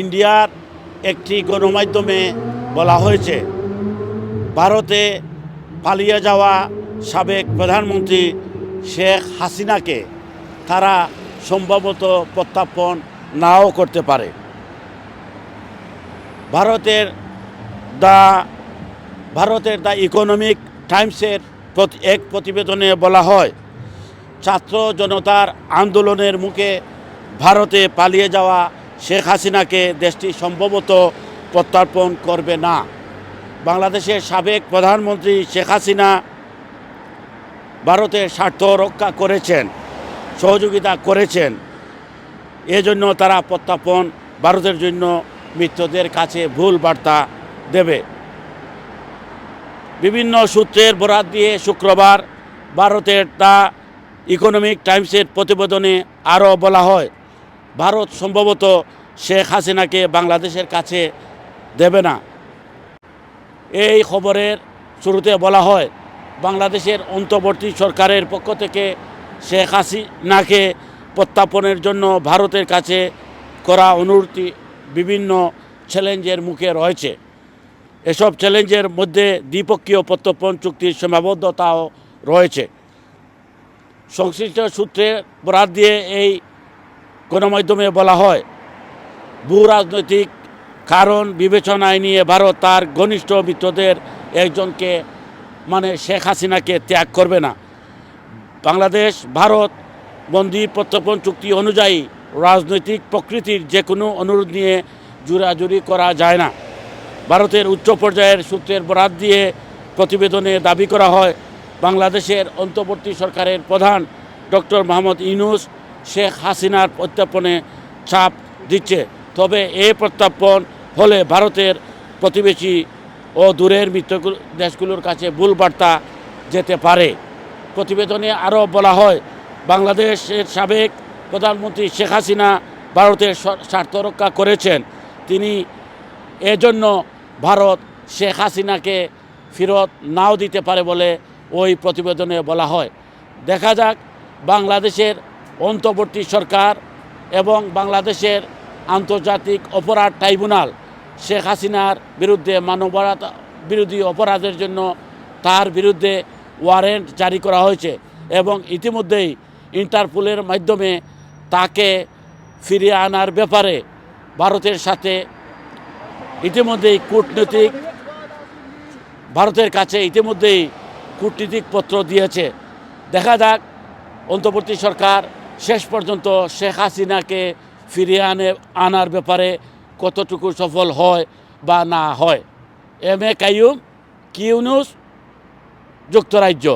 ইন্ডিয়ার একটি গণমাধ্যমে বলা হয়েছে, ভারতে পালিয়ে যাওয়া সাবেক প্রধানমন্ত্রী শেখ হাসিনাকে তারা সম্ভবত প্রত্যাপন নাও করতে পারে। ভারতের দা, ভারতের দ্য ইকোনমিক টাইমসের এক প্রতিবেদনে বলা হয়, ছাত্র জনতার আন্দোলনের মুখে ভারতে পালিয়ে যাওয়া শেখ হাসিনাকে দেশটি সম্ভবত প্রত্যর্পণ করবে না। বাংলাদেশের সাবেক প্রধানমন্ত্রী শেখ হাসিনা ভারতের স্বার্থ রক্ষা করেছেন, সহযোগিতা করেছেন। এজন্য তারা প্রত্যাপন ভারতের জন্য মিত্রদের কাছে ভুল বার্তা দেবে। বিভিন্ন সূত্রের বরাত দিয়ে শুক্রবার ভারতের তা ইকোনমিক টাইমসের প্রতিবেদনে আরও বলা হয়, ভারত সম্ভবত শেখ হাসিনাকে বাংলাদেশের কাছে দেবে না। এই খবরের শুরুতে বলা হয়, বাংলাদেশের অন্তর্বর্তী সরকারের পক্ষ থেকে শেখ হাসিনাকে প্রত্যাপনের জন্য ভারতের কাছে করা অনুরোধটি বিভিন্ন চ্যালেঞ্জের মুখে রয়েছে। এসব চ্যালেঞ্জের মধ্যে দ্বিপক্ষীয় প্রত্যর্পণ চুক্তির সীমাবদ্ধতাও রয়েছে। সংশ্লিষ্ট সূত্রে বরাত দিয়ে এই গণমাধ্যমে বলা হয় ভূ রাজনৈতিক কারণ বিবেচনায় নিয়ে ভারত তার ঘনিষ্ঠ মিত্রদের একজনকে মানে শেখ হাসিনাকে ত্যাগ করবে না। বাংলাদেশ, ভারত বন্দি প্রত্যর্পণ চুক্তি অনুযায়ী রাজনৈতিক প্রকৃতির যে কোনো অনুরোধ নিয়ে জোরাজুরি করা যায় না। ভারতের উচ্চ পর্যায়ের সূত্রের বরাত দিয়ে প্রতিবেদনে দাবি করা হয়, বাংলাদেশের অন্তর্বর্তী সরকারের প্রধান ডক্টর মোহাম্মদ ইউনুস শেখ হাসিনার প্রত্যাপনে চাপ দিচ্ছে। তবে এ প্রত্যাপন হলে ভারতের প্রতিবেশী ও দূরের মিত্র দেশগুলোর কাছে ভুল বার্তা যেতে পারে। প্রতিবেদনে আরও বলা হয়, বাংলাদেশের সাবেক প্রধানমন্ত্রী শেখ হাসিনা ভারতের স্বার্থ রক্ষা করেছেন। তিনি এজন্য ভারত শেখ হাসিনাকে ফেরত নাও দিতে পারে বলে ওই প্রতিবেদনে বলা হয়। দেখা যাক, বাংলাদেশের অন্তর্বর্তী সরকার এবং বাংলাদেশের আন্তর্জাতিক অপরাধ ট্রাইব্যুনাল শেখ হাসিনার বিরুদ্ধে মানবতা বিরোধী অপরাধের জন্য তার বিরুদ্ধে ওয়ারেন্ট জারি করা হয়েছে এবং ইতিমধ্যেই ইন্টারপোলের মাধ্যমে তাকে ফিরিয়ে আনার ব্যাপারে ভারতের সাথে ইতিমধ্যেই কূটনৈতিক ভারতের কাছে ইতিমধ্যেই কূটনীতিক পত্র দিয়েছে। দেখা যাক, অন্তর্বর্তী সরকার শেষ পর্যন্ত শেখ হাসিনাকে ফিরিয়ে আনে, আনার ব্যাপারে কতটুকু সফল হয় বা না হয়। এম এ কাইম কিউনুস, যুক্তরাজ্য।